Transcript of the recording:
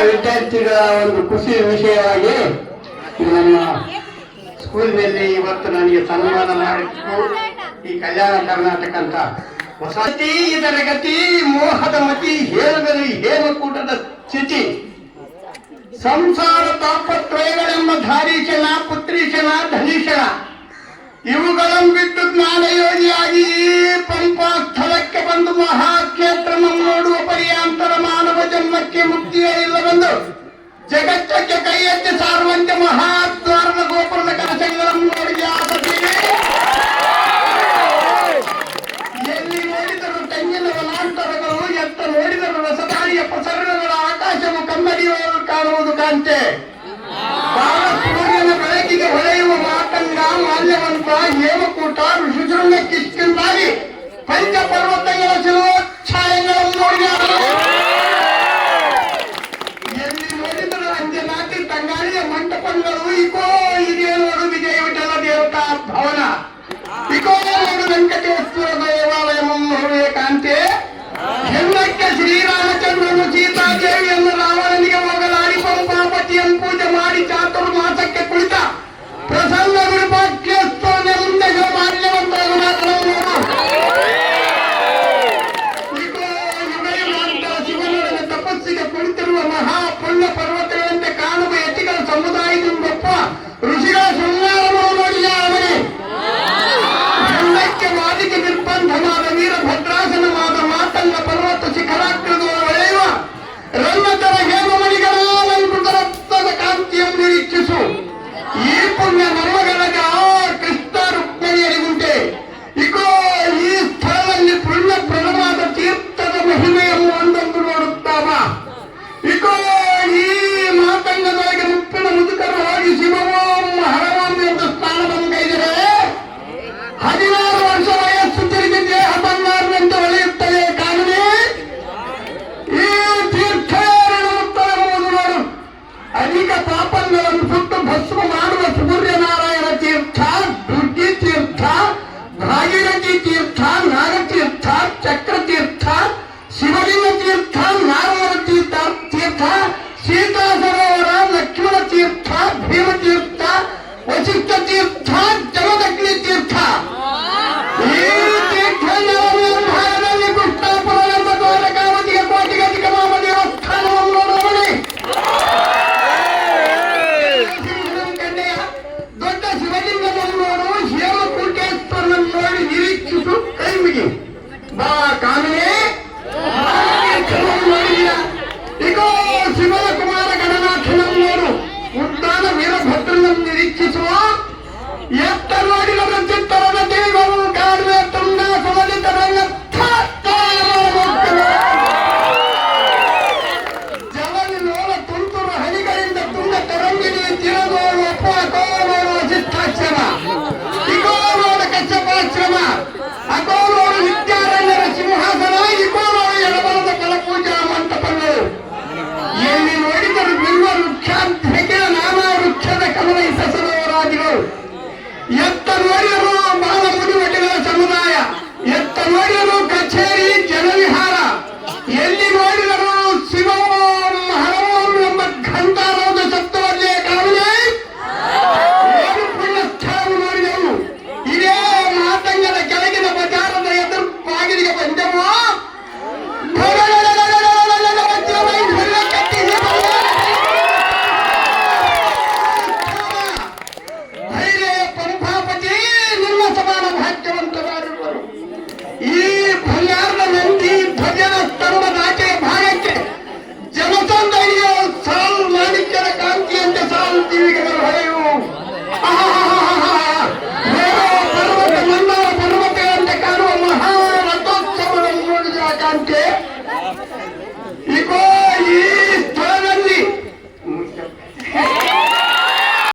ವಿದ್ಯಾರ್ಥಿಗಳ ಒಂದು ಖುಷಿ ವಿಷಯವಾಗಿ ನಮ್ಮ ಸ್ಕೂಲ್ನಲ್ಲಿ ಇವತ್ತು ನನಗೆ ಸನ್ಮಾನ ಮಾಡಿದ್ದು ಈ ಕಲ್ಯಾಣ ಕರ್ನಾಟಕ ಅಂತ. ವಸತಿ ಇದರ ಗತಿ, ಮೋಹದ ಮತಿ ಹೇಳುಗರು ಹೇಮಕೂಟದ ಸ್ಥಿತಿ. ಸಂಸಾರ ತಾಪತ್ರಯಗಳೆಂಬ ಧಾರೀಶನ ಪುತ್ರೀಶನ ಧನೀಶನ ಇವುಗಳನ್ನು ಬಿಟ್ಟು ಜ್ಞಾನಯೋಗಿಯಾಗಿ ಈ ಪಂಪಾ ಸ್ಥಳಕ್ಕೆ ಮಹಾದ್ವಾರದ ಗೋಪುರದ ಕನಸಗಳನ್ನು ನೋಡಿ ಆಸಕ್ತಿಗೆ ಎಲ್ಲಿ ನೋಡಿದರು ತೆಂಗಿನ ವನಾಂತರಗಳು ಎತ್ತ ನೋಡಿದರು ರಸದಾರಿಯ ಪ್ರಸರಣಗಳ ಆಕಾಶವು ಕನ್ನಡಿಯವರು ಕಾಣುವುದು ಕಾಂತೆ. ಬಾಲ ಸೂರ್ಯನ ಬೆಳಕಿಗೆ ಹೊಳೆಯುವ ಮಾತಂಗ, ಮಾಲ್ಯವಂತ ಹೇಮಕೂಟ, ಋಷಿಶೃಂಗ ಕಿಷ್ಕಿಂದಾಗಿ ಪಂಚ ಪರ್ವತಗಳ ಶಿರೋಚ್ಛಾಯಗಳನ್ನು arráncate de ಇಗೋ ಈ ಮಾತಂಗದೊಳಗೆ ಮುಪ್ಪಿನ ಮುದುಕರು ಹೋಗಿ ಶಿವೋಂ ಹರವಂ ಎಂದು ಸ್ನಾನವನ್ನು ಕೈದರೆ ಹದಿನಾರು ವರ್ಷ ವಯಸ್ಸು ತಿರುಗಿ ದೇಹ ಬಂಗಾರದಂತೆ ಹೊಳೆಯುತ್ತದೆ ಕಾರಣವೇ ಈ ತೀರ್ಥೇರಣುತ್ತಲೆಂಬುದು ನೋಡು. ಅಧಿಕ ಪಾಪಗಳನ್ನು ಸುಟ್ಟು ಭಸ್ಮ ಮಾಡುವ ಸೂರ್ಯನಾರಾಯಣ ಎತ್ತ ನೋಡಿದ ಎತ್ತ ನೋಡಿದರು ಬಾಲ ಮುಡಿವಟಿಗಳ ಸಮುದಾಯ ಎತ್ತ ನೋಡಿದರು ಕಚೇರಿ ಜನಸಂದಣಿಯ ಸಾಲು ಮಾಣಿಕ್ಯದ ಕಾಂತಿಯಂತೆ ಸಾಲು ಜೀವಿಗಳು ಹೊಳೆಯುವು ಆಹಾ